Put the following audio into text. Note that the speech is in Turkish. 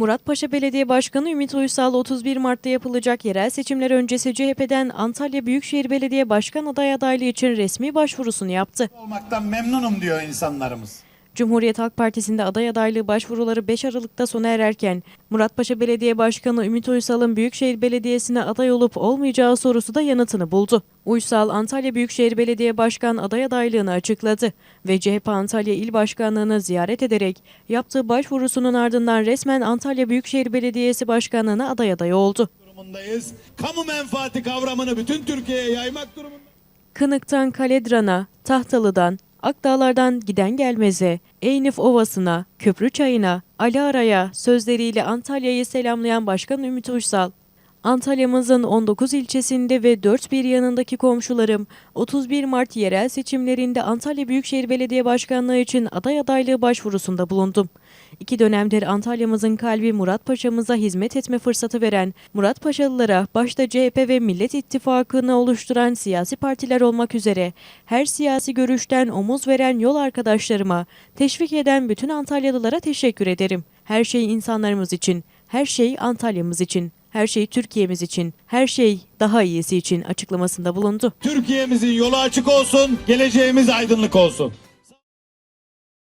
Muratpaşa Belediye Başkanı Ümit Uysal 31 Mart'ta yapılacak yerel seçimler öncesi CHP'den Antalya Büyükşehir Belediye Başkan aday adaylığı için resmi başvurusunu yaptı. olmaktan memnunum diyor insanlarımız. Cumhuriyet Halk Partisi'nde aday adaylığı başvuruları 5 Aralık'ta sona ererken Muratpaşa Belediye Başkanı Ümit Uysal'ın Büyükşehir Belediyesi'ne aday olup olmayacağı sorusu da yanıtını buldu. Uysal Antalya Büyükşehir Belediye Başkan aday adaylığını açıkladı ve CHP Antalya İl Başkanlığı'nı ziyaret ederek yaptığı başvurusunun ardından resmen Antalya Büyükşehir Belediyesi Başkanlığı'na aday adayı oldu. Durumundayız. Kamu menfaati kavramını bütün Türkiye'ye yaymak durumunda. Kınık'tan Kaledran'a, Tahtalı'dan, Akdağlar'dan giden gelmeze, Eynif Ovası'na, Köprü Çayı'na, Ali Ara'ya sözleriyle Antalya'yı selamlayan Başkan Ümit Uysal, Antalya'mızın 19 ilçesinde ve dört bir yanındaki komşularım 31 Mart yerel seçimlerinde Antalya Büyükşehir Belediye Başkanlığı için aday adaylığı başvurusunda bulundum. İki dönemdir Antalya'mızın kalbi Muratpaşa'mıza hizmet etme fırsatı veren Muratpaşalılara başta CHP ve Millet İttifakı'nı oluşturan siyasi partiler olmak üzere her siyasi görüşten omuz veren yol arkadaşlarıma, teşvik eden bütün Antalyalılara teşekkür ederim. Her şey insanlarımız için, her şey Antalya'mız için, her şey Türkiye'miz için, her şey daha iyisi için açıklamasında bulundu. Türkiye'mizin yolu açık olsun, geleceğimiz aydınlık olsun.